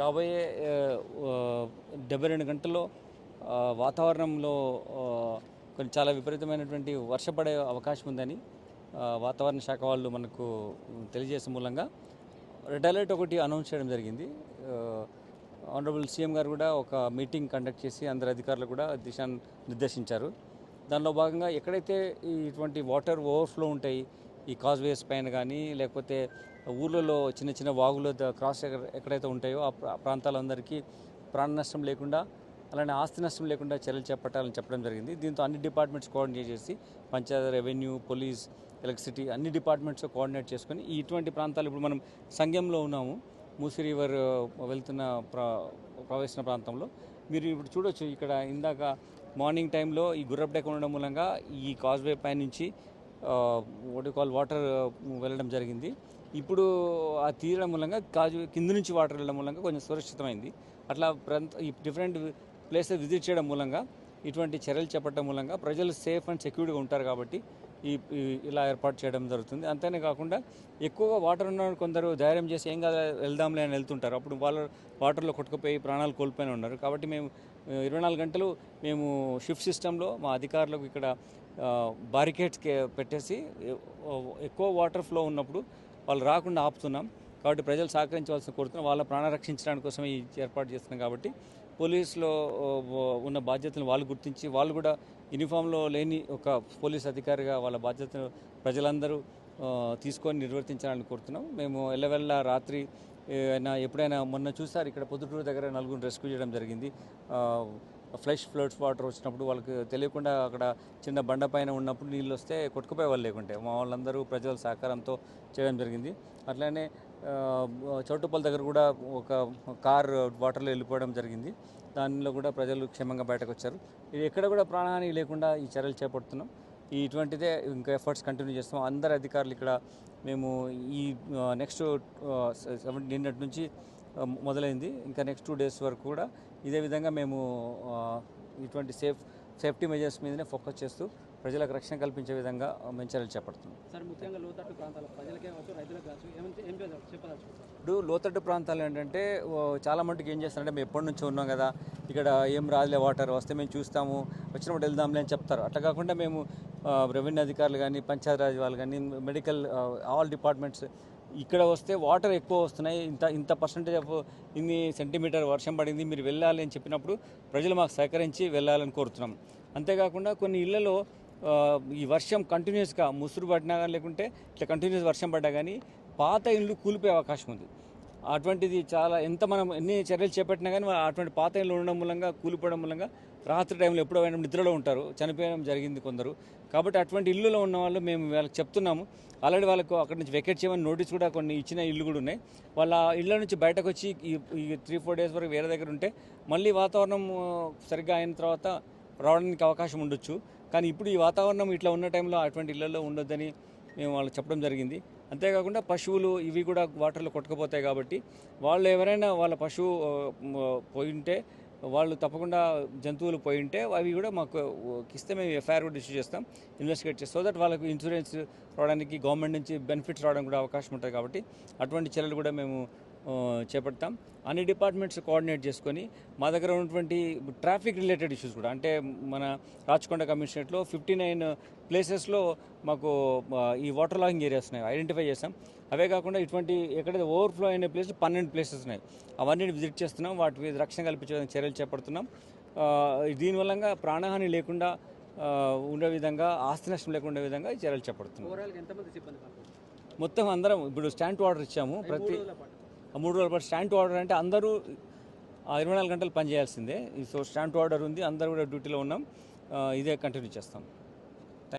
రాబోయే డెబ్బై రెండు గంటల్లో వాతావరణంలో కొన్ని చాలా విపరీతమైనటువంటి వర్షపడే అవకాశం ఉందని వాతావరణ శాఖ వాళ్ళు మనకు తెలియజేసే మూలంగా రెడ్ అలర్ట్ ఒకటి అనౌన్స్ చేయడం జరిగింది. ఆనరబుల్ సీఎం గారు కూడా ఒక మీటింగ్ కండక్ట్ చేసి అందరు అధికారులు కూడా దిశా నిర్దేశించారు. దానిలో భాగంగా ఎక్కడైతే ఇటువంటి వాటర్ ఓవర్ఫ్లో ఉంటాయి ఈ కాజ్వేస్ పైన కానీ లేకపోతే ఊర్లలో చిన్న చిన్న వాగులు క్రాస్ ఎక్కడైతే ఉంటాయో ఆ ప్రాంతాలందరికీ ప్రాణ నష్టం లేకుండా అలానే ఆస్తి నష్టం లేకుండా చర్యలు చేపట్టాలని చెప్పడం జరిగింది. దీంతో అన్ని డిపార్ట్మెంట్స్ కోఆర్డినేట్ చేసి పంచాయతీ రెవెన్యూ పోలీస్ ఎలక్ట్రిసిటీ అన్ని డిపార్ట్మెంట్స్ కోఆర్డినేట్ చేసుకొని ఈ ఇటువంటి ప్రాంతాలు ఇప్పుడు మనం సంఘంలో ఉన్నాము. మూసి రివర్ వెళ్తున్న ప్ర ప్రవేశన ప్రాంతంలో. మీరు ఇప్పుడు చూడొచ్చు ఇక్కడ ఇందాక మార్నింగ్ టైంలో ఈ గుర్రపు ఉండడం మూలంగా ఈ కాజ్వే పై నుంచి వాట్ కాల్ వాటర్ వెళ్ళడం జరిగింది. ఇప్పుడు ఆ తీరడం మూలంగా కాజు కింద నుంచి వాటర్ వెళ్ళడం మూలంగా కొంచెం సురక్షితమైంది. అట్లా ప్రాంత ఈ డిఫరెంట్ ప్లేసెస్ విజిట్ చేయడం మూలంగా ఇటువంటి చర్యలు చేపట్టడం మూలంగా ప్రజలు సేఫ్ అండ్ సెక్యూర్గా ఉంటారు కాబట్టి ఈ ఇలా ఏర్పాటు చేయడం జరుగుతుంది. అంతేనే కాకుండా ఎక్కువగా వాటర్ ఉన్న కొందరు ధైర్యం చేసి ఏం కాదు వెళ్దాంలే అని వెళ్తుంటారు. అప్పుడు వాళ్ళ వాటర్లో కొట్టుకుపోయి ప్రాణాలు కోల్పోయిన ఉన్నారు. కాబట్టి మేము ఇరవై నాలుగు గంటలు మేము షిఫ్ట్ సిస్టంలో మా అధికారులకు ఇక్కడ బారికేడ్స్ పెట్టేసి ఎక్కువ వాటర్ ఫ్లో ఉన్నప్పుడు వాళ్ళు రాకుండా ఆపుతున్నాం. కాబట్టి ప్రజలు సహకరించవలసిన కోరుతున్నాం. వాళ్ళ ప్రాణ రక్షించడానికి కోసం ఈ ఏర్పాటు చేస్తున్నాం. కాబట్టి పోలీసులో ఉన్న బాధ్యతలను వాళ్ళు గుర్తించి వాళ్ళు కూడా యూనిఫామ్లో లేని ఒక పోలీస్ అధికారిగా వాళ్ళ బాధ్యతను ప్రజలందరూ తీసుకొని నిర్వర్తించాలని కోరుతున్నాం. మేము ఎల్లవెల్ల రాత్రి అయినా ఎప్పుడైనా మొన్న చూసారు ఇక్కడ పొద్దుటూరు దగ్గర నలుగురు రెస్క్యూ చేయడం జరిగింది. ఫ్లెష్ ఫ్లడ్స్ వాటర్ వచ్చినప్పుడు వాళ్ళకి తెలియకుండా అక్కడ చిన్న బండ పైన ఉన్నప్పుడు నీళ్ళు వస్తే కొట్టుకుపోయే వాళ్ళు లేకుంటే. మా వాళ్ళందరూ ప్రజల సహకారంతో చేయడం జరిగింది. అట్లానే చౌటుపల్లి దగ్గర కూడా ఒక కార్ వాటర్లో వెళ్ళిపోవడం జరిగింది. దానిలో కూడా ప్రజలు క్షేమంగా బయటకు వచ్చారు. ఇది ఎక్కడ కూడా ప్రాణహాని లేకుండా ఈ చర్యలు చేపడుతున్నాం. ఈ ఇటువంటిదే ఇంకా ఎఫర్ట్స్ కంటిన్యూ చేస్తాం. అందరు అధికారులు ఇక్కడ మేము ఈ నెక్స్ట్ సెవెన్ నిన్నటి నుంచి మొదలైంది. ఇంకా నెక్స్ట్ టూ డేస్ వరకు కూడా ఇదే విధంగా మేము ఇటువంటి సేఫ్ సేఫ్టీ మెజర్స్ మీదనే ఫోకస్ చేస్తూ ప్రజలకు రక్షణ కల్పించే విధంగా మేము చర్యలు చేపడుతున్నాం. సార్ ముఖ్యంగా లోతట్టు ప్రాంతాల ప్రజలకే కావచ్చు రైతులకు కావచ్చు ఏమంటే ఏం చెప్పదలుచు- చెప్పదలుచుకుంటారు ఇప్పుడు లోతట్టు ప్రాంతాలు ఏంటంటే చాలా మటుకు ఏం చేస్తారంటే మేము ఎప్పటి నుంచో ఉన్నాం కదా ఇక్కడ ఏం రాదులే వాటర్ వస్తే మేము చూస్తాము వచ్చినప్పుడు వెళ్దాంలే అని చెప్తారు. అట్లా కాకుండా మేము రెవెన్యూ అధికారులు కానీ పంచాయతీరాజ్ వాళ్ళు కానీ మెడికల్ ఆల్ డిపార్ట్మెంట్స్ ఇక్కడ వస్తే వాటర్ ఎక్కువ వస్తున్నాయి. ఇంత ఇంత పర్సంటేజ్ ఆఫ్ ఇన్ని సెంటీమీటర్ వర్షం పడింది మీరు వెళ్ళాలి అని చెప్పినప్పుడు ప్రజలు మాకు సహకరించి వెళ్ళాలని కోరుతున్నాం. అంతేకాకుండా కొన్ని ఇళ్ళలో ఈ వర్షం కంటిన్యూస్గా ముసురు పడినా కానీ లేకుంటే ఇట్లా కంటిన్యూస్ వర్షం పడ్డా కానీ పాత ఇండ్లు కూలిపోయే అవకాశం ఉంది. అటువంటిది చాలా ఎంత మనం ఎన్ని చర్యలు చేపట్టినా కానీ అటువంటి పాత ఇల్లు ఉండడం మూలంగా కూలిపోవడం మూలంగా రాత్రి టైంలో ఎప్పుడో అయినా నిద్రలో ఉంటారు చనిపోయడం జరిగింది కొందరు. కాబట్టి అటువంటి ఇల్లులో ఉన్న వాళ్ళు మేము వాళ్ళకి చెప్తున్నాము ఆల్రెడీ వాళ్ళకు అక్కడ నుంచి వెకెట్ చేయమని నోటీస్ కూడా కొన్ని ఇచ్చిన ఇల్లు కూడా ఉన్నాయి. వాళ్ళ ఇళ్ళ నుంచి బయటకు వచ్చి ఈ త్రీ ఫోర్ డేస్ వరకు వేరే దగ్గర ఉంటే మళ్ళీ వాతావరణం సరిగ్గా అయిన తర్వాత రావడానికి అవకాశం ఉండొచ్చు. కానీ ఇప్పుడు ఈ వాతావరణం ఇట్లా ఉన్న టైంలో అటువంటి ఇళ్ళలో ఉండొద్దని మేము వాళ్ళకి చెప్పడం జరిగింది. అంతేకాకుండా పశువులు ఇవి కూడా వాటర్లో కొట్టుకుపోతాయి కాబట్టి వాళ్ళు ఎవరైనా వాళ్ళ పశువు పోయింటే పోయి ఉంటే వాళ్ళు తప్పకుండా జంతువులు పోయి ఉంటే అవి కూడా మాకు ఇస్తే మేము ఎఫ్ఐఆర్ కూడా ఇష్యూ చేస్తాం ఇన్వెస్టిగేట్ చేస్తాం. సో దట్ వాళ్ళకు ఇన్సూరెన్స్ రావడానికి గవర్నమెంట్ నుంచి బెనిఫిట్స్ రావడానికి కూడా అవకాశం ఉంటుంది కాబట్టి అటువంటి చర్యలు కూడా మేము చేపడతాం. అన్ని డిపార్ట్మెంట్స్ కోఆర్డినేట్ చేసుకొని మా దగ్గర ఉన్నటువంటి ట్రాఫిక్ రిలేటెడ్ ఇష్యూస్ కూడా అంటే మన రాచకొండ కమిషనరేట్లో ఫిఫ్టీ నైన్ ప్లేసెస్లో మాకు ఈ వాటర్ లాగింగ్ ఏరియాస్ ఉన్నాయి. ఐడెంటిఫై చేసాం అవే కాకుండా ఇటువంటి ఎక్కడైతే ఓవర్ఫ్లో అయిన ప్లేస్ పన్నెండు ప్లేసెస్ ఉన్నాయి. అవన్నీ విజిట్ చేస్తున్నాం. వాటి మీద రక్షణ కల్పించే చర్యలు చేపడుతున్నాం. దీనివల్ల ప్రాణహాని లేకుండా ఉండే విధంగా ఆస్తి నష్టం లేకుండా ఉండే విధంగా చర్యలు చేపడుతున్నాం. మొత్తం అందరం ఇప్పుడు స్టాండ్ ఆర్డర్ ఇచ్చాము. ప్రతి మూడు రోజుల పాటు స్టాండ్ ఆర్డర్ అంటే అందరూ ఇరవై నాలుగు గంటలు పనిచేయాల్సిందే సో స్టాండ్ ఆర్డర్ ఉంది అందరూ కూడా డ్యూటీలో ఉన్నాం. ఇదే కంటిన్యూ చేస్తాం.